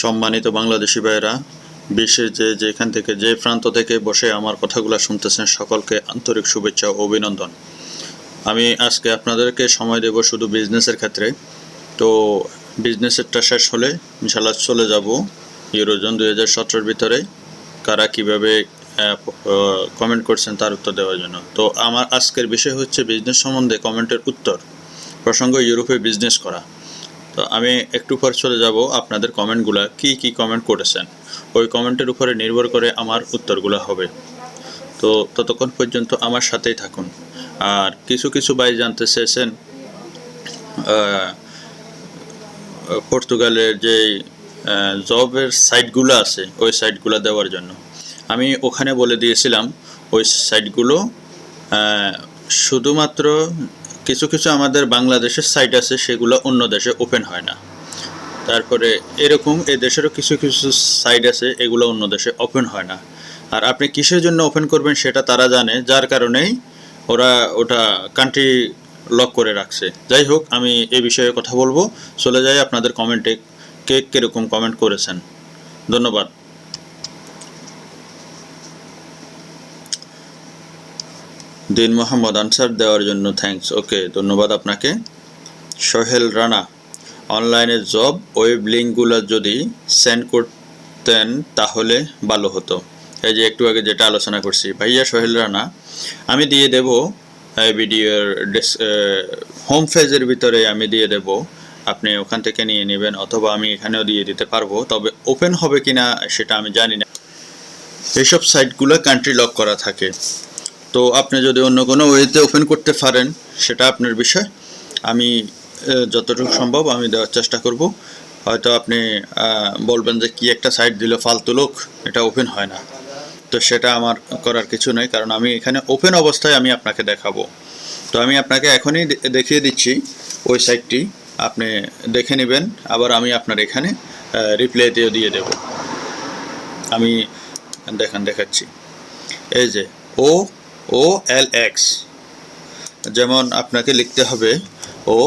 সম্মানিত বাংলাদেশি ভাইয়েরা, বিশ্বের যে যেখান থেকে, যে প্রান্ত থেকে বসে আমার কথাগুলো শুনতেছেন, সকলকে আন্তরিক শুভেচ্ছা ও অভিনন্দন। আমি আজকে আপনাদেরকে সময় দেব শুধু বিজনেসের ক্ষেত্রে। তো বিজনেসেরটা শেষ হলে ইনশাল্লাহ চলে যাব ইউরোজন দুই হাজার সতেরোর ভিতরে। কারা কীভাবে কমেন্ট করছেন তার উত্তর দেওয়ার জন্য। তো আমার আজকের বিষয় হচ্ছে বিজনেস সম্বন্ধে কমেন্টের উত্তর। প্রসঙ্গ, ইউরোপে বিজনেস করা। তো আমি একটু পর চলে যাব আপনাদের কমেন্টগুলো। কি কি কমেন্ট করেছেন? ওই কমেন্টের উপরে নির্ভর করে আমার উত্তরগুলো হবে। তো ততক্ষণ পর্যন্ত আমার সাথেই থাকুন। আর কিছু কিছু ভাই জানতে চেয়েছেন পর্তুগালের যে জবের সাইটগুলো আছে, ওই সাইটগুলো দেওয়ার জন্য। আমি ওখানে বলে দিয়েছিলাম, ওই সাইটগুলো শুধুমাত্র কিছু কিছু আমাদের বাংলাদেশের সাইট আছে, সেগুলো অন্য দেশে ওপেন হয় না। তারপরে এরকম এ দেশেরও কিছু কিছু সাইট আছে, এগুলো অন্য দেশে ওপেন হয় না। আর আপনি কিসের জন্য ওপেন করবেন সেটা তারা জানে, যার কারণেই ওরা ওটা কান্ট্রি লক করে রাখছে। যাই হোক, আমি এ বিষয়ে কথা বলব। চলে যাই আপনাদের কমেন্টে কে কীরকম কমেন্ট করেছেন। ধন্যবাদ। দিন মোহাম্মদ আনসার দেওয়ার জন্য থ্যাঙ্কস ওকে ধন্যবাদ আপনাকে। সোহেল রানা অনলাইনে জব ওয়েব লিঙ্কগুলো যদি সেন্ড করতেন তাহলে ভালো হতো। এই যে একটু আগে যেটা আলোচনা করছি। ভাইয়া সোহেল রানা, আমি দিয়ে দেব ভিডিওর হোম পেজের ভিতরে আমি দিয়ে দেব। আপনি ওখান থেকে নিয়ে নেবেন অথবা আমি এখানেও দিয়ে দিতে পারব। তবে ওপেন হবে কিনা সেটা আমি জানি না। এইসব সাইটগুলো কান্ট্রি লক করা থাকে। তো আপনি যদি অন্য কোনো ওয়েতে ওপেন করতে পারেন, সেটা আপনার বিষয়। আমি যতটুকু সম্ভব আমি দেওয়ার চেষ্টা করব। হয়তো আপনি বলবেন যে কি একটা সাইট দিলে, ফালতু লোক, এটা ওপেন হয় না। তো সেটা আমার করার কিছু নেই, কারণ আমি এখানে ওপেন অবস্থায় আমি আপনাকে দেখাবো। তো আমি আপনাকে এখনই দেখিয়ে দিচ্ছি ওই সাইটটি আপনি দেখে নেবেন, আবার আমি আপনার এখানে রিপ্লাই দিয়ে দিয়ে দেব। আমি, দেখান, দেখাচ্ছি। এই যে, ও ও এল এক্স যেমন আপনাকে লিখতে হবে O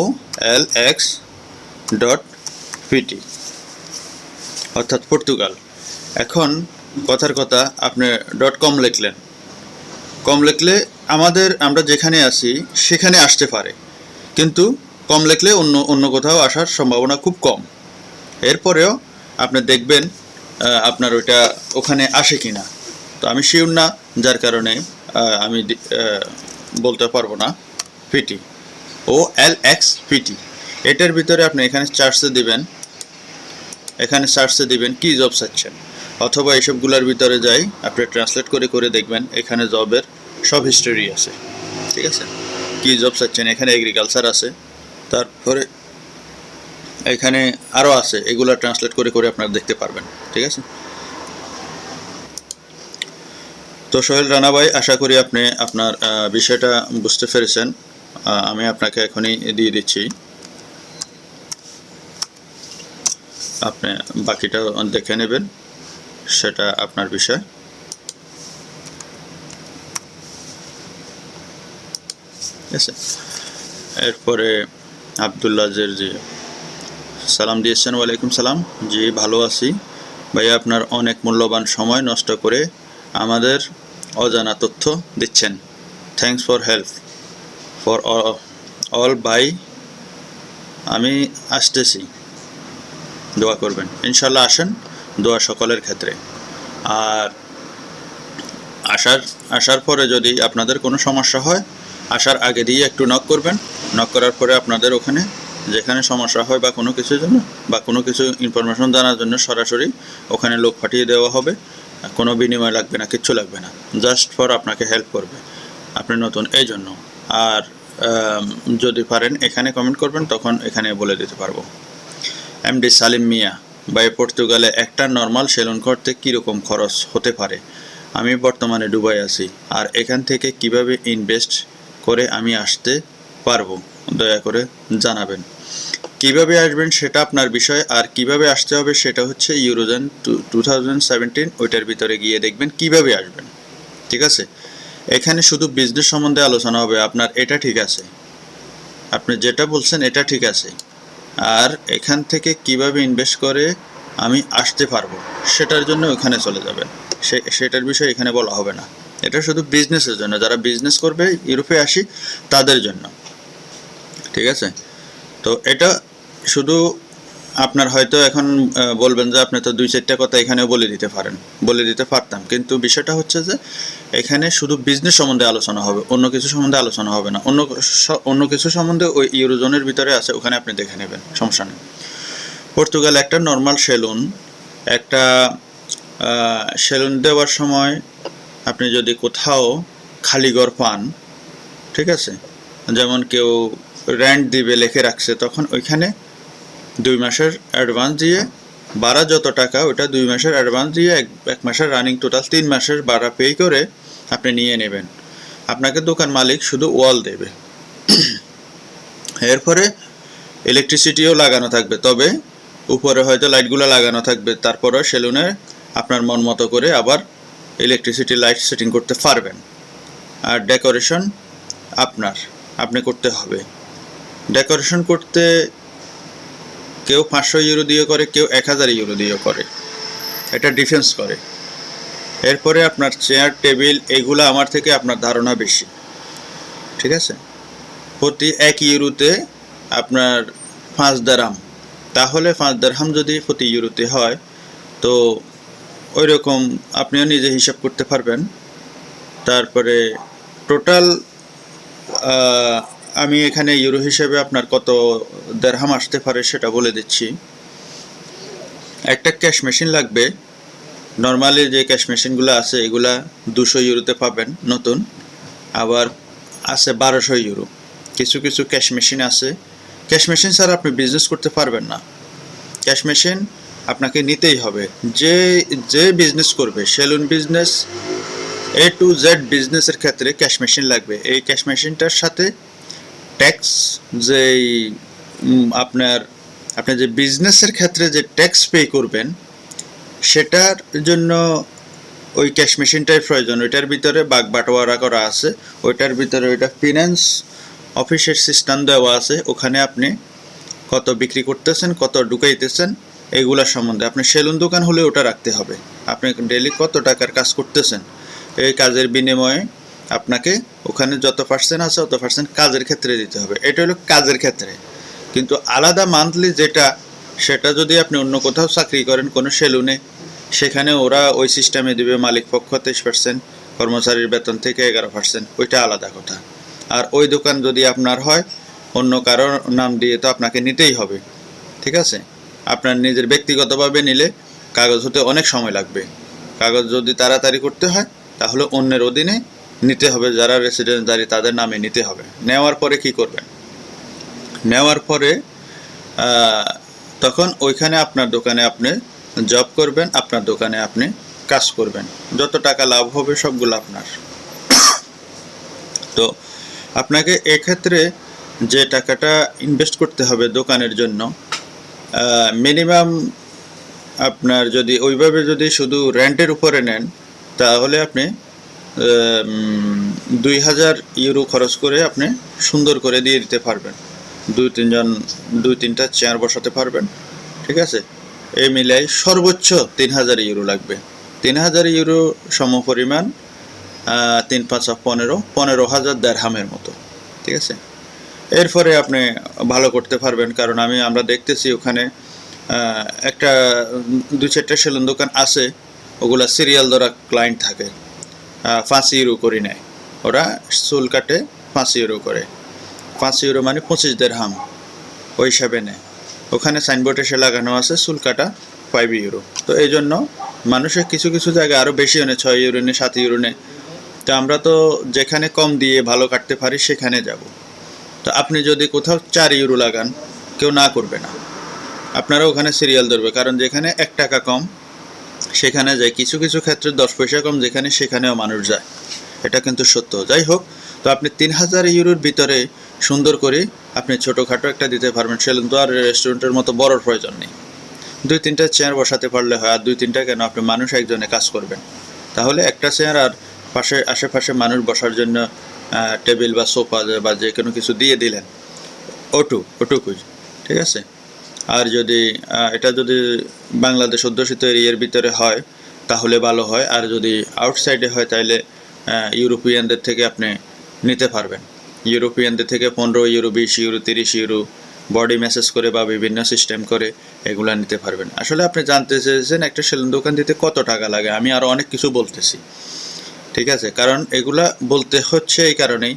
L X dot PT অর্থাৎ পর্তুগাল। এখন কথার কথা আপনি ডট কম লিখলেন। কম লিখলে আমাদের আমরা যেখানে আছি সেখানে আসতে পারে। কিন্তু কম লিখলে অন্য অন্য কোথাও আসার সম্ভাবনা খুব কম। এরপরেও আপনি দেখবেন আপনার ওইটা ওখানে আসে কি না তো আমি শিওর না, যার কারণে আমি বলতে পারব না PT O L X PT এটার ভিতরে আপনি এখানে চার্জে দিবেন, এখানে সার্চে দিবেন কি জব চাচ্ছেন অথবা এইসবগুলোর ভিতরে যাই, আপনি ট্রান্সলেট করে করে দেখবেন, এখানে জবের সব হিস্টোরি আছে। ঠিক আছে? কি জব চাচ্ছেন এখানে এগ্রিকালচার আছে, তারপরে এখানে আরও আছে, এগুলো ট্রান্সলেট করে করে আপনারা দেখতে পারবেন। ঠিক আছে? তো সোহেল রানা ভাই আশা করি আপনি আপনার বিষয়টা বুঝতে পেরেছেন। আমি আপনাকে এখনই দিয়ে দিচ্ছি। আপনি বাকিটা দেখে নেবেন, সেটা আপনার বিষয়। ঠিক আছে? এরপরে আবদুল্লাহ জের জি সালাম দিয়েছেন, ওয়ালাইকুম সালাম। জি, ভালো আছি। ভাইয়া, আপনার অনেক মূল্যবান সময় নষ্ট করে আমাদের অজানা তথ্য দিচ্ছেন। Thanks for help for all bye আমি আসতেছি। দোয়া করবেন। ইনশাল্লাহ আসেন। দোয়া সকলের ক্ষেত্রে। আর আসার আসার পরে যদি আপনাদের কোনো সমস্যা হয়, আসার আগে দিয়ে একটু নক করবেন। নক করার পরে আপনাদের ওখানে, যেখানে সমস্যা হয় বা কোনো কিছুর জন্য, বা কোনো কিছু ইনফরমেশন জানার জন্য সরাসরি ওখানে লোক পাঠিয়ে দেওয়া হবে। কোনো বিনিময় লাগবে না, কিচ্ছু লাগবে না। জাস্ট ফর আপনাকে হেল্প করবে। আপনি নতুন এই জন্য আর যদি পারেন এখানে কমেন্ট করবেন, তখন এখানে বলে দিতে পারব। এমডি সালিম মিয়া বাই পর্তুগালে একটা নর্মাল সেলুন করতে কীরকম খরচ হতে পারে? আমি বর্তমানে দুবাই আছি। আর এখান থেকে কীভাবে ইনভেস্ট করে আমি আসতে পারব? দয়া করে জানাবেন। কীভাবে আসবেন সেটা আপনার বিষয়, আর কীভাবে আসতে হবে সেটা হচ্ছে ইউরোজেন টু থাউজেন্ড ওইটার ভিতরে গিয়ে দেখবেন কীভাবে আসবেন, ঠিক আছে? এখানে শুধু বিজনেস সম্বন্ধে আলোচনা হবে, আপনার এটা ঠিক আছে। আপনি যেটা বলছেন এটা ঠিক আছে। আর এখান থেকে কীভাবে ইনভেস্ট করে আমি আসতে পারব, সেটার জন্য ওখানে চলে যাবেন। সে, সেটার বিষয়ে এখানে বলা হবে না। এটা শুধু বিজনেসের জন্য, যারা বিজনেস করবে ইউরোপে আসি, তাদের জন্য, ঠিক আছে? তো এটা শুধু আপনার হয়তো এখন বলবেন যে আপনি তো দুই চারটা কথা এখানেও বলে দিতে পারেন, বলে দিতে পারতাম। কিন্তু বিষয়টা হচ্ছে যে এখানে শুধু বিজনেস সম্বন্ধে আলোচনা হবে, অন্য কিছু সম্বন্ধে আলোচনা হবে না। অন্য অন্য কিছু সম্বন্ধে ওই ইউরোজোনের ভিতরে আছে, ওখানে আপনি দেখে নেবেন, সমস্যা নেই। পর্তুগাল একটা নর্মাল সেলুন, একটা সেলুন দেওয়ার সময় আপনি যদি কোথাও খালি ঘর পান, ঠিক আছে? যেমন কেউ রেন্ট দিবে লিখে রাখছে, তখন ওইখানে দুই মাসের অ্যাডভান্স দিয়ে ভাড়া যত টাকা ওটা দুই মাসের অ্যাডভান্স দিয়ে এক এক মাসের রানিং টোটাল তিন মাসের ভাড়া পে করে আপনি নিয়ে নেবেন। আপনাকে দোকান মালিক শুধু ওয়াল দেবে। এরপরে ইলেকট্রিসিটিও লাগানো থাকবে, তবে উপরে হয়তো লাইটগুলো লাগানো থাকবে, তারপরেও সেলুনে আপনার মন মতো করে আবার ইলেকট্রিসিটি লাইট সেটিং করতে পারবেন। আর ডেকোরেশন আপনার, আপনি করতে হবে। ডেকোরেশন করতে কেউ পাঁচশো ইউরো দিয়ে করে, কেউ এক হাজার ইউরো দিয়ে করে। এটা ডিফেন্স করে। এরপরে আপনার চেয়ার, টেবিল, এগুলো আমার থেকে আপনার ধারণা বেশি। ঠিক আছে? প্রতি এক ইউরোতে আপনার পাঁচ দারাম। তাহলে পাঁচ দারহাম যদি প্রতি ইউরোতে হয়, তো ওই রকম আপনিও নিজে হিসাব করতে পারবেন। তারপরে টোটাল আমি এখানে ইউরো হিসেবে আপনার কত দেড়হাম আসতে পারে সেটা বলে দিচ্ছি। একটা ক্যাশ মেশিন লাগবে। নর্মালি যে ক্যাশ মেশিনগুলো আছে, এগুলা দুশো ইউরোতে পাবেন নতুন। আবার আছে বারোশো ইউরো। কিছু কিছু ক্যাশ মেশিন আছে। ক্যাশ মেশিন ছাড়া আপনি বিজনেস করতে পারবেন না। ক্যাশ মেশিন আপনাকে নিতেই হবে। যে যে বিজনেস করবে, salon business A to Z বিজনেসের ক্ষেত্রে ক্যাশ মেশিন লাগবে। এই ক্যাশ মেশিনটার সাথে ট্যাক্স যেই আপনার আপনি যে বিজনেসের ক্ষেত্রে যে ট্যাক্স পে করবেন, সেটার জন্য ওই ক্যাশ মেশিনটাই প্রয়োজন। ওইটার ভিতরে বাগ বাটোয়ারা করা আছে, ওইটার ভিতরে ওইটা ফিনান্স অফিসের সিস্টেম দেওয়া আছে। ওখানে আপনি কত বিক্রি করতেছেন, কত ঢুকাইতেছেন এগুলোর সম্বন্ধে। আপনি সেলুন দোকান হলে ওটা রাখতে হবে। আপনি ডেলি কত টাকার কাজ করতেছেন, এই কাজের বিনিময়ে আপনাকে ওখানে যত পার্সেন্ট আছে তত পার্সেন্ট কাজের ক্ষেত্রে দিতে হবে। এটা হলো কাজের ক্ষেত্রে। কিন্তু আলাদা মান্থলি যেটা, সেটা যদি আপনি অন্য কোথাও চাকরি করেন, কোনো সেলুনে সেখানে ওরা ওই সিস্টেমে দিবে মালিক পক্ষ তেইশ পার্সেন্ট কর্মচারীর বেতন থেকে এগারো পার্সেন্ট ওইটা আলাদা কথা। আর ওই দোকান যদি আপনার হয়, অন্য কারোর নাম দিয়ে তো আপনাকে নিতেই হবে। ঠিক আছে? আপনার নিজের ব্যক্তিগতভাবে নিলে কাগজ হতে অনেক সময় লাগবে। কাগজ যদি তাড়াতাড়ি করতে হয়, তাহলে অন্যের অধীনে নিতে হবে, যারা রেসিডেন্টদারি তাদের নামে নিতে হবে। নেওয়ার পরে কি করবেন? নেওয়ার পরে তখন ওইখানে আপনার দোকানে আপনি জব করবেন, আপনার দোকানে আপনি কাজ করবেন। যত টাকা লাভ হবে সবগুলো আপনার। তো আপনাকে এক্ষেত্রে যে টাকাটা ইনভেস্ট করতে হবে দোকানের জন্য মিনিমাম আপনার যদি, ওইভাবে যদি শুধু রেন্টের উপরে নেন, তাহলে আপনি দুই হাজার ইউরো খরচ করে আপনি সুন্দর করে দিয়ে দিতে পারবেন। দুই তিনজন, দুই তিনটা চেয়ার বসাতে পারবেন, ঠিক আছে? এই মিলাই সর্বোচ্চ তিন হাজার ইউরো লাগবে। তিন হাজার ইউরো সমপরিমাণ তিন পাঁচ পনেরো পনেরো হাজার দেড়হামের মতো, ঠিক আছে? এরপরে আপনি ভালো করতে পারবেন, কারণ আমি, আমরা দেখতেছি ওখানে একটা দু চারটা সেলুন দোকান আছে, ওগুলা সিরিয়াল ধরা ক্লায়েন্ট থাকে। পাঁচ ইউরো করে নেয়। ওরা চুল কাটে, পাঁচ ইউরো করে। পাঁচ ইউরো মানে পঁচিশ দেড়হাম ওই হিসাবে নেয়। ওখানে সাইনবোর্ড এসে লাগানো আছে, চুল কাটা ফাইভ ইউরো তো এই জন্য মানুষের কিছু কিছু জায়গায় আরও বেশি নেয় ছয় ইউরো নেয়, সাত ইউরো নেয়। তো আমরা তো যেখানে কম দিয়ে ভালো কাটতে পারি, সেখানে যাব। তো আপনি যদি কোথাও চার ইউরো লাগান, কেউ না করবে না। আপনারা ওখানে সিরিয়াল ধরবে, কারণ যেখানে এক টাকা কম সেখানে যায়, কিছু কিছু ক্ষেত্রে দশ পয়সা কম, যেখানে সেখানেও মানুষ যায়। এটা কিন্তু সত্য। যাই হোক, তো আপনি তিন হাজার ইউরোর ভিতরে সুন্দর করে আপনি ছোটোখাটো একটা দিতে পারবেন। সেলুন তো আর রেস্টুরেন্টের মতো বড়র প্রয়োজন নেই। দুই তিনটা চেয়ার বসাতে পারলে হয়, আর দুই তিনটা কেন? আপনি মানুষ একজনে কাজ করবেন। তাহলে একটা চেয়ার আর পাশে, আশেপাশে মানুষ বসার জন্য টেবিল বা সোফা বা যে কোনো কিছু দিয়ে দিলেন। ওটু, ওটুকুই, ঠিক আছে? আর যদি এটা যদি বাংলাদেশ অধ্যুষিত এরিয়ার ভিতরে হয়, তাহলে ভালো হয়। আর যদি আউটসাইডে হয় তাহলে ইউরোপিয়ানদের থেকে আপনি নিতে পারবেন। ইউরোপিয়ানদের থেকে পনেরো ইউরো, বিশ ইউরো, তিরিশ ইউরো বডি মেসেজ করে বা বিভিন্ন সিস্টেম করে এগুলা নিতে পারবেন। আসলে আপনি জানতে চেয়েছেন, একটা সেলুন দোকান দিতে কত টাকা লাগে? আমি আরও অনেক কিছু বলতেছি। ঠিক আছে? কারণ এগুলা বলতে হচ্ছে এই কারণেই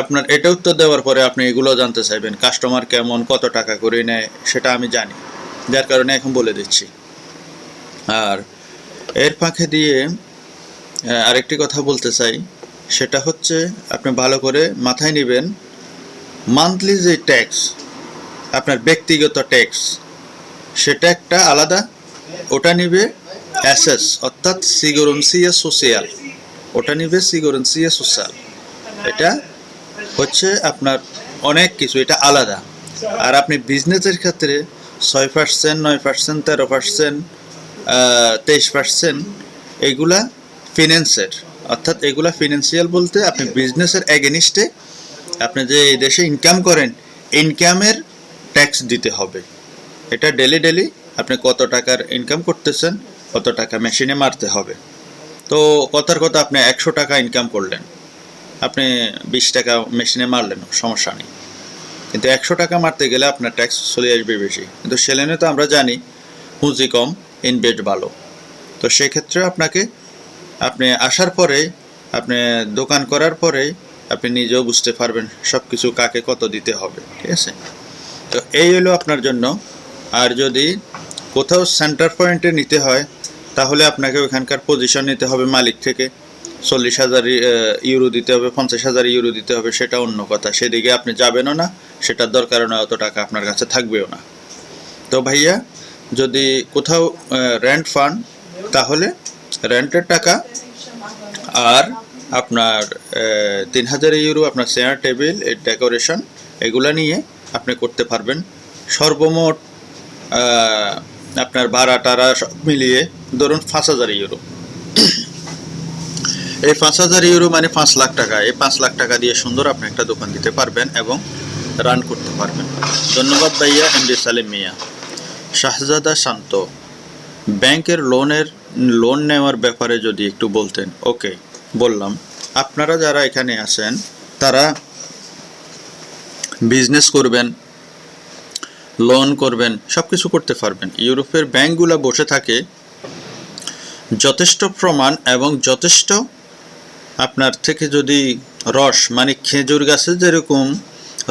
আপনার এটা উত্তর দেওয়ার পরে আপনি এগুলো জানতে চাইবেন কাস্টমার কেমন, কত টাকা করে নেয়, সেটা আমি জানি। যার কারণে এখন বলে দিচ্ছি। আর এর ফাঁকে দিয়ে আরেকটি কথা বলতে চাই, সেটা হচ্ছে আপনি ভালো করে মাথায় নেবেন মান্থলি যে ট্যাক্স আপনার ব্যক্তিগত ট্যাক্স সেটা একটা আলাদা, ওটা নিবে অ্যাসেস অর্থাৎ সিগরেন্সিয়া সোশিয়াল ওটা নিবে সিগরেন্সিয়া সোশ্যাল এটা হচ্ছে আপনার অনেক কিছু, এটা আলাদা। আর আপনি বিজনেসের ক্ষেত্রে ছয় পার্সেন্ট নয় পার্সেন্ট তেরো পার্সেন্ট তেইশ পার্সেন্ট এগুলা ফিন্যান্সের অর্থাৎ এগুলা ফিনান্সিয়াল বলতে আপনি বিজনেসের এগেনিস্টে আপনি যে এই দেশে ইনকাম করেন ইনকামের ট্যাক্স দিতে হবে। এটা ডেলি ডেলি আপনি কত টাকার ইনকাম করতেছেন, কত টাকা মেশিনে মারতে হবে। তো কথার কথা আপনি একশো টাকা ইনকাম করলেন। আপনি বিশ টাকা মেশিনে মারলেন, সমস্যা নেই। কিন্তু একশো টাকা মারতে গেলে আপনার ট্যাক্স চলে আসবে বেশি। কিন্তু সেলেনে তো আমরা জানি, পুঁজি কম ইনভেস্ট ভালো। তো সেক্ষেত্রে আপনাকে, আপনি আসার পরে, আপনি দোকান করার পরেই আপনি নিজেও বুঝতে পারবেন সব কিছু কাকে কত দিতে হবে, ঠিক আছে? তো এই হলো আপনার জন্য। আর যদি কোথাও সেন্টার পয়েন্টে নিতে হয়, তাহলে আপনাকে ওখানকার পজিশন নিতে হবে মালিক থেকে। চল্লিশ হাজার ইউরো দিতে হবে, পঞ্চাশ হাজার ইউরো দিতে হবে, সেটা অন্য কথা। সেদিকে আপনি যাবেনও না, সেটার দরকারও না, অত টাকা আপনার কাছে থাকবেও না। তো ভাইয়া, যদি কোথাও রেন্ট ফান্ড তাহলে রেন্টের টাকা আর আপনার তিন হাজার ইউরো, আপনার চেয়ার টেবিলের ডেকোরেশন এগুলা নিয়ে আপনি করতে পারবেন। সর্বমোট আপনার ভাড়া টাড়া সব মিলিয়ে ধরুন পাঁচ হাজার ইউরো। এই পাঁচ হাজার ইউরো মানে পাঁচ লাখ টাকা। এই পাঁচ লাখ টাকা দিয়ে সুন্দর আপনি একটা দোকান দিতে পারবেন এবং রান করতে পারবেন। ধন্যবাদ ভাইয়া এমডি সালিম মিয়া। শাহজাদা শান্ত, ব্যাংকের লোনের লোন নেওয়ার ব্যাপারে যদি একটু বলতেন। ওকে বললাম। আপনারা যারা এখানে আছেন, তারা বিজনেস করবেন লোন করবেন সব কিছু করতে পারবেন। ইউরোপের ব্যাংকগুলো বসে থাকে যথেষ্ট প্রমাণ এবং যথেষ্ট আপনার থেকে যদি রস মানে খেজুর গাছে যেরকম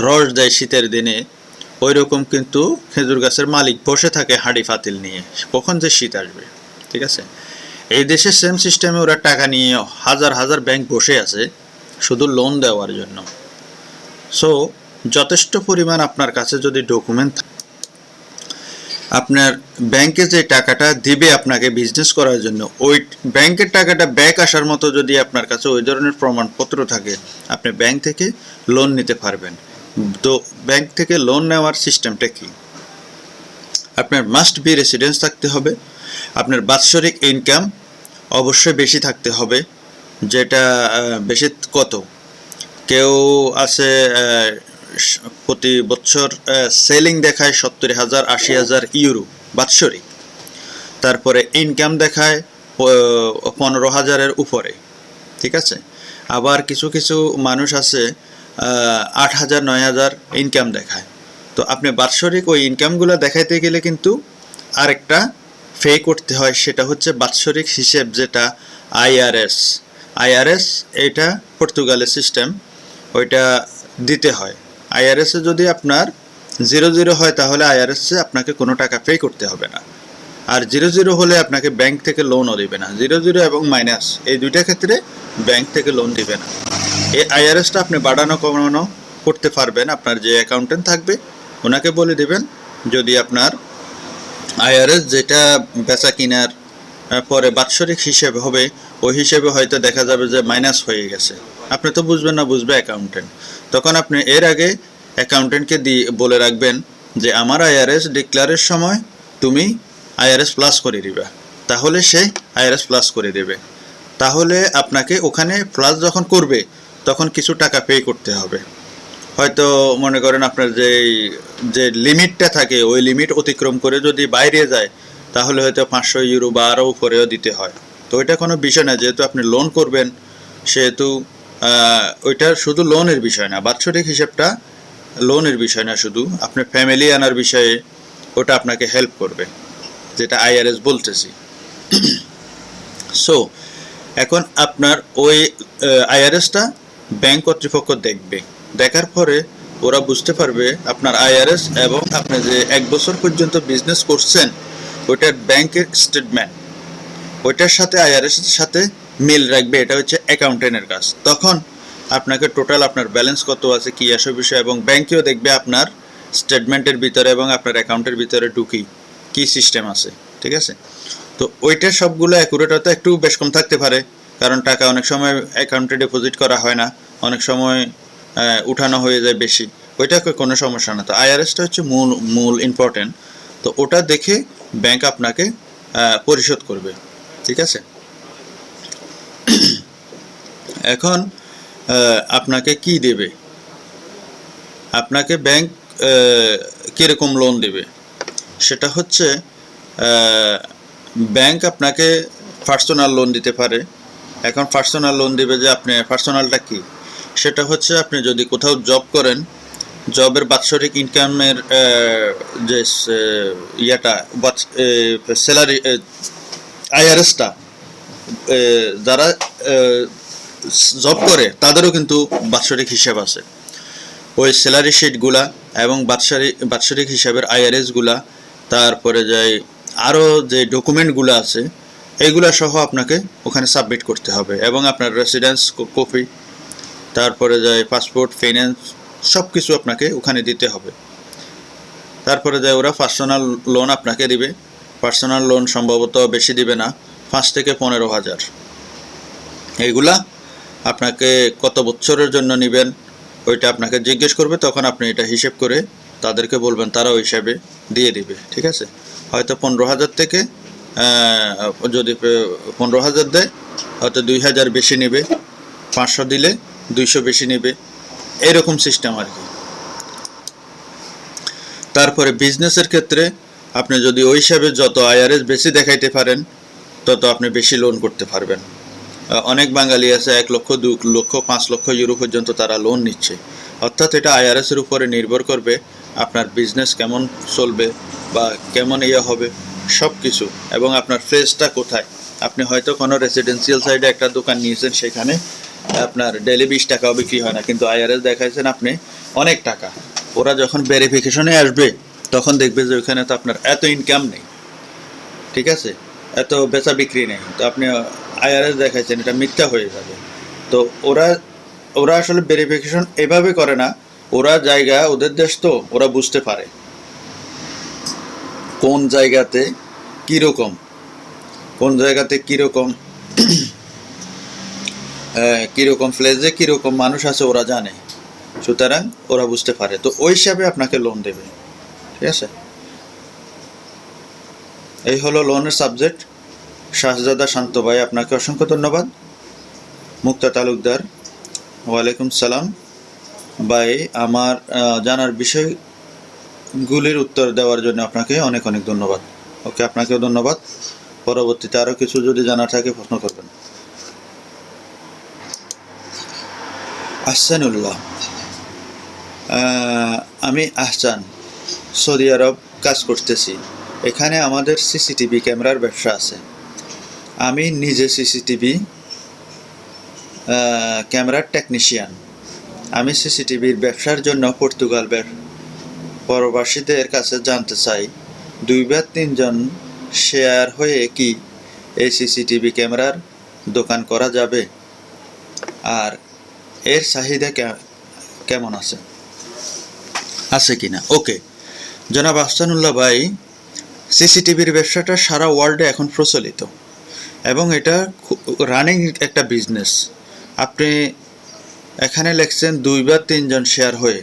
রস দেয় শীতের দিনে ওই রকম কিন্তু খেজুর গাছের মালিক বসে থাকে হাঁড়ি ফাতিল নিয়ে। কখন যে শীত আসবে, ঠিক আছে? এই দেশে সেম সিস্টেমে ওরা টাকা নিয়ে হাজার হাজার ব্যাংক বসে আছে, শুধু লোন দেওয়ার জন্য। সো যথেষ্ট পরিমাণ আপনার কাছে যদি ডকুমেন্ট আপনার ব্যাংকে যে টাকাটা দিবে আপনাকে বিজনেস করার জন্য, ওই ব্যাংকের টাকাটা ব্যাক আসার মতো যদি আপনার কাছে ওই ধরনের প্রমাণপত্র থাকে, আপনি ব্যাংক থেকে লোন নিতে পারবেন। তো ব্যাংক থেকে লোন নেওয়ার সিস্টেমটা কি? আপনার মাস্ট বি রেসিডেন্স থাকতে হবে, আপনার বাৎসরিক ইনকাম অবশ্যই বেশি থাকতে হবে, যেটা বেশি কত? কেউ আছে প্রতি বছর সেলিং দেখায় সত্তর হাজার, আশি হাজার ইউরো, বাৎসরিক। তারপরে ইনকাম দেখায় পনেরো হাজারের উপরে, ঠিক আছে? আবার কিছু কিছু মানুষ আছে আট হাজার, নয় হাজার ইনকাম দেখায়। তো আপনি বাৎসরিক ওই ইনকামগুলো দেখাইতে গেলে কিন্তু আরেকটা পে করতে হয়, সেটা হচ্ছে বাৎসরিক হিসেব যেটা আইআরএস আইআরএস এটা পর্তুগালের সিস্টেম ওইটা দিতে হয়। আইআরএসে যদি আপনার জিরো জিরো হয়, তাহলে আইআরএসে আপনাকে কোনো টাকা পে করতে হবে না। আর জিরো জিরো হলে আপনাকে ব্যাংক থেকে লোনও দেবে না। জিরো জিরো এবং মাইনাস এই দুইটা ক্ষেত্রে ব্যাংক থেকে লোন দিবে না। এই আইআরএসটা আপনি বাড়ানো, কমানো করতে পারবেন। আপনার যে অ্যাকাউন্টেন্ট থাকবে, ওনাকে বলে দেবেন, যদি আপনার আইআরএস যেটা বেচা কিনার পরে বাৎসরিক হিসেব হবে, ওই হিসেবে হয়তো দেখা যাবে যে মাইনাস হয়ে গেছে। আপনি তো বুঝবেন না, বুঝবে অ্যাকাউন্টেন্ট তখন আপনি এর আগে অ্যাকাউন্টেন্টকে দিয়ে বলে রাখবেন যে, আমার আইআরএস ডিক্লারের সময় তুমি আইআরএস প্লাস করে দিবা। তাহলে সে আইআরএস প্লাস করে দেবে। তাহলে আপনাকে ওখানে প্লাস যখন করবে, তখন কিছু টাকা পে করতে হবে। হয়তো মনে করেন আপনার যে যে লিমিটটা থাকে, ওই লিমিট অতিক্রম করে যদি বাইরে যায়, তাহলে হয়তো পাঁচশো ইউরো বা আরও উপরেও দিতে হয়। তো ওইটা কোনো বিষয় না, যেহেতু আপনি লোন করবেন, সেহেতু ওইটা শুধু লোনের বিষয় না, বাৎসরিক হিসেবটা লোনের বিষয় না শুধু, আপনার ফ্যামিলি আনার বিষয়ে ওটা আপনাকে হেল্প করবে, যেটা আইআরএস বলতেছি। সো এখন আপনার ওই আইআরএসটা ব্যাংক কর্তৃপক্ষ দেখবে। দেখার পরে ওরা বুঝতে পারবে আপনার আইআরএস এবং আপনি যে এক বছর পর্যন্ত বিজনেস করছেন, ওইটার ব্যাংকের স্টেটমেন্ট ওইটার সাথে আইআরএস সাথে মিল রাখবে, এটা হচ্ছে অ্যাকাউন্টেন্টের কাজ। তখন আপনাকে টোটাল আপনার ব্যালেন্স কত আছে, কি আসে বিষয়, এবং ব্যাংকেও দেখবে আপনার স্টেটমেন্টের ভিতরে এবং আপনার অ্যাকাউন্টের ভিতরে ঢুকি কি সিস্টেম আছে, ঠিক আছে? তো ওইটার সবগুলো অ্যাকুরেট হয়তো একটু বেশ কম থাকতে পারে, কারণ টাকা অনেক সময় অ্যাকাউন্টে ডিপোজিট করা হয় না, অনেক সময় উঠানো হয়ে যায় বেশি। ওইটা কোনো সমস্যা না। তো আইআরএসটা হচ্ছে মূল মূল ইম্পর্টেন্ট তো ওটা দেখে ব্যাংক আপনাকে পরিশোধ করবে, ঠিক আছে? এখন আপনাকে কি দেবে? আপনাকে ব্যাংক কীরকম লোন দেবে? সেটা হচ্ছে ব্যাংক আপনাকে পার্সোনাল লোন দিতে পারে। এখন পার্সোনাল লোন দেবে যে আপনি পার্সোনালটা কি? সেটা হচ্ছে আপনি যদি কোথাও জব করেন, জবের বাৎসরিক ইনকামের যে ইয়েটা স্যালারি আইআরএসটা যারা জব করে, তাদেরও কিন্তু বাৎসরিক হিসাব আছে। ওই স্যালারি শিটগুলা এবং বাৎসরিক বাৎসরিক হিসাবের আইআরএসগুলা তারপরে যাই আরও যে ডকুমেন্টগুলো আছে এইগুলা সহ আপনাকে ওখানে সাবমিট করতে হবে এবং আপনার রেসিডেন্স কপি তারপরে যায় পাসপোর্ট ফাইন্যান্স সব কিছু আপনাকে ওখানে দিতে হবে। তারপরে যায় ওরা পার্সোনাল লোন আপনাকে দিবে। পার্সোনাল লোন সম্ভবত বেশি দিবে না। পাঁচ থেকে পনেরো হাজার। এইগুলা আপনাকে কত বছরের জন্য নেবেন, ওইটা আপনাকে জিজ্ঞেস করবে, তখন আপনি এটা হিসেব করে তাদেরকে বলবেন তারা ওই হিসাবে দিয়ে দিবে, ঠিক আছে? হয়তো পনেরো হাজার থেকে যদি পনেরো হাজার দেয়, হয়তো দুই হাজার বেশি নেবে, পাঁচশো দিলে দুইশো বেশি নেবে, এরকম সিস্টেম আর কি। তারপরে বিজনেসের ক্ষেত্রে আপনি যদি ওই হিসাবে যত আইআরএস বেশি দেখাইতে পারেন তত আপনি বেশি লোন করতে পারবেন। অনেক বাঙালি আছে, এক লক্ষ, দু লক্ষ, পাঁচ লক্ষ ইউরো পর্যন্ত তারা লোন নিচ্ছে। অর্থাৎ এটা আইআরএস এর উপরে নির্ভর করবে আপনার বিজনেস কেমন চলবে বা কেমন ইয়ে হবে সব কিছু এবং আপনার ফ্রেজটা কোথায়? আপনি হয়তো কোনো রেসিডেন্সিয়াল সাইডে একটা দোকান নিয়েছেন, সেখানে আপনার ডেলি বিশ টাকাও বিক্রি হয় না। কিন্তু আইআরএস দেখাইছেন আপনি অনেক টাকা। ওরা যখন ভেরিফিকেশনে আসবে, তখন দেখবে যে ওখানে তো আপনার এত ইনকাম নেই। ঠিক আছে? এত বেচা বিক্রি নেই। তো আপনি আইআরএস দেখাইছেন, এটা মিথ্যা হয়ে যাবে। তো ওরা ওরা আসলে ভেরিফিকেশন এভাবে করে না। ওরা জায়গা, ওদের দেশ তো, ওরা বুঝতে পারে। কোন জায়গাতে কীরকম, কোন জায়গাতে কীরকম কীরকম প্লেসে কীরকম মানুষ আছে, ওরা জানে। সুতরাং ওরা বুঝতে পারে। তো ওই হিসাবে আপনাকে লোন দেবে। ঠিক আছে? এই হলো লোনের সাবজেক্ট। শাহজাদা শান্ত ভাই, আপনাকে অসংখ্য ধন্যবাদ। মুক্তা তালুকদার, ওয়ালাইকুম সালাম। ভাই, আমার জানার বিষয়গুলির উত্তর দেওয়ার জন্য আপনাকে অনেক অনেক ধন্যবাদ। ওকে, আপনাকেও ধন্যবাদ। পরবর্তীতে আরও কিছু যদি জানার থাকে, প্রশ্ন করবেন। আহসানুল্লাহ আমি আহসান, সৌদি আরব কাজ করতেছি। এখানে আমাদের সিসিটিভি ক্যামেরার ব্যবসা আছে। আমি নিজে সিসিটিভি ক্যামেরার টেকনিশিয়ান আমি সিসিটিভির ব্যবসার জন্য পর্তুগাল প্রবাসীদের কাছে জানতে চাই, দুই বা তিনজন শেয়ার হয়ে কি এই সিসিটিভি ক্যামেরার দোকান করা যাবে? আর এর চাহিদা কেমন আছে? আছে কিনা? ওকে। জনাব আহসানুল্লাহ ভাই সিসিটিভির ব্যবসাটা সারা ওয়ার্ল্ডে এখন প্রচলিত। এবং এটা রানিং একটা বিজনেস আপনি এখানে লেখছেন দুই বা তিনজন শেয়ার হয়ে।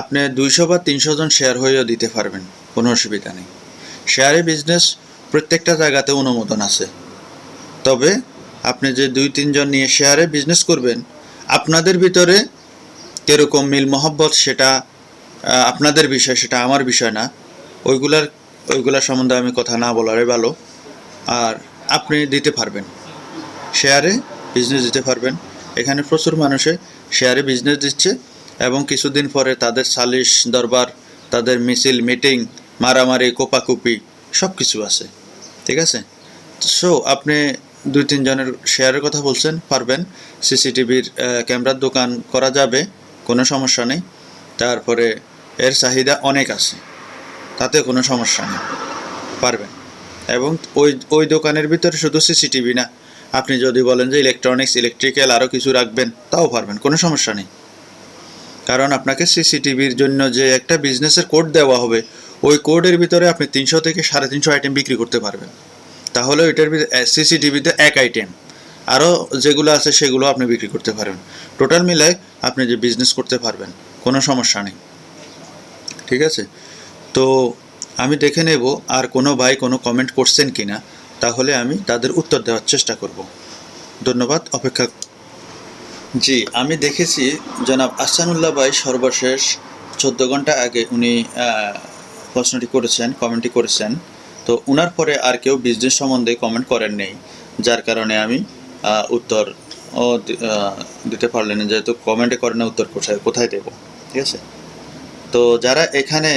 আপনি দুইশো বা তিনশো জন শেয়ার হয়েও দিতে পারবেন, কোনো অসুবিধা নেই। শেয়ারে বিজনেস প্রত্যেকটা জায়গাতে অনুমোদন আছে। তবে আপনি যে দুই তিনজন নিয়ে শেয়ারে বিজনেস করবেন, আপনাদের ভিতরে কীরকম মিল মহব্বত সেটা আপনাদের বিষয়, সেটা আমার বিষয় না। ওইগুলার ওইগুলার সম্বন্ধে আমি কথা না বলারই ভালো। আর আপনি দিতে পারবেন। শেয়ারে বিজনেস দিতে পারবেন। এখানে প্রচুর মানুষে শেয়ারে বিজনেস দিচ্ছে এবং কিছুদিন পরে তাদের সালিশ দরবার, তাদের মিছিল মিটিং মারামারি, কোপাকুপি সব কিছু আছে। ঠিক আছে? সো আপনি দুই তিনজনের শেয়ারের কথা বলছেন, পারবেন। সিসিটিভির ক্যামেরার দোকান করা যাবে, কোনো সমস্যা নেই। তারপরে এর চাহিদা অনেক আছে। তাতে কোনো সমস্যা নেই। পারবেন। এবং ওই ওই দোকানের ভিতরে শুধু সিসিটিভি না, আপনি যদি বলেন যে ইলেকট্রনিক্স ইলেকট্রিক্যাল আরও কিছু রাখবেন, তাও পারবেন, কোনো সমস্যা নেই। কারণ আপনাকে সিসিটিভির জন্য যে একটা বিজনেসের কোড দেওয়া হবে, ওই কোডের ভিতরে আপনি তিনশো থেকে সাড়ে তিনশো আইটেম বিক্রি করতে পারবেন। তাহলে ওইটার ভিতরে সিসিটিভিতে এক আইটেম আরও যেগুলো আছে সেগুলো আপনি বিক্রি করতে পারবেন। টোটাল মিলায় আপনি যে বিজনেস করতে পারবেন, কোনো সমস্যা নেই। ঠিক আছে? তো আমি দেখে নেব আর কোনো ভাই কোনো কমেন্ট করছেন কি না তাহলে আমি তাদের উত্তর দেওয়ার চেষ্টা করব। ধন্যবাদ, অপেক্ষা। জি, আমি দেখেছি জনাব আসানুল্লাহ ভাই সর্বশেষ চোদ্দ ঘণ্টা আগে উনি প্রশ্নটি করেছেন কমেন্টটি করেছেন। তো উনার পরে আর কেউ বিজনেস সম্বন্ধে কমেন্ট করেন নেই, যার কারণে আমি উত্তর, ও দিতে পারলেন না। যেহেতু কমেন্টে করেন না, উত্তর কোথায় কোথায় দেব? ঠিক আছে? তো যারা এখানে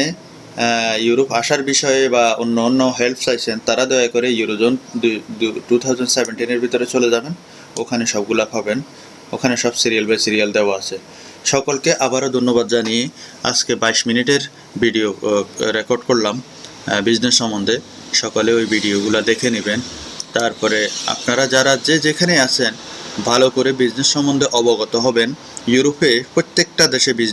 ইউরোপ আসার বিষয়ে বা অন্য অন্য হেল্প চাইছেন, তারা দয়া করে ইউরোজোন টু থাউজেন্ড সেভেন্টিনের ভিতরে চলে যাবেন। ওখানে সবগুলা পাবেন। ওখানে সব সিরিয়াল বাই সিরিয়াল দেওয়া আছে। সকলকে আবারও ধন্যবাদ জানিয়ে আজকে বাইশ মিনিটের ভিডিও রেকর্ড করলাম বিজনেস সম্বন্ধে। সকলে ওই ভিডিওগুলো দেখে নেবেন। তারপরে আপনারা যারা যে যেখানে আছেন, ভালো করে বিজনেস সম্বন্ধে অবগত হবেন। ইউরোপে প্রত্যেকটা দেশে বিজনেস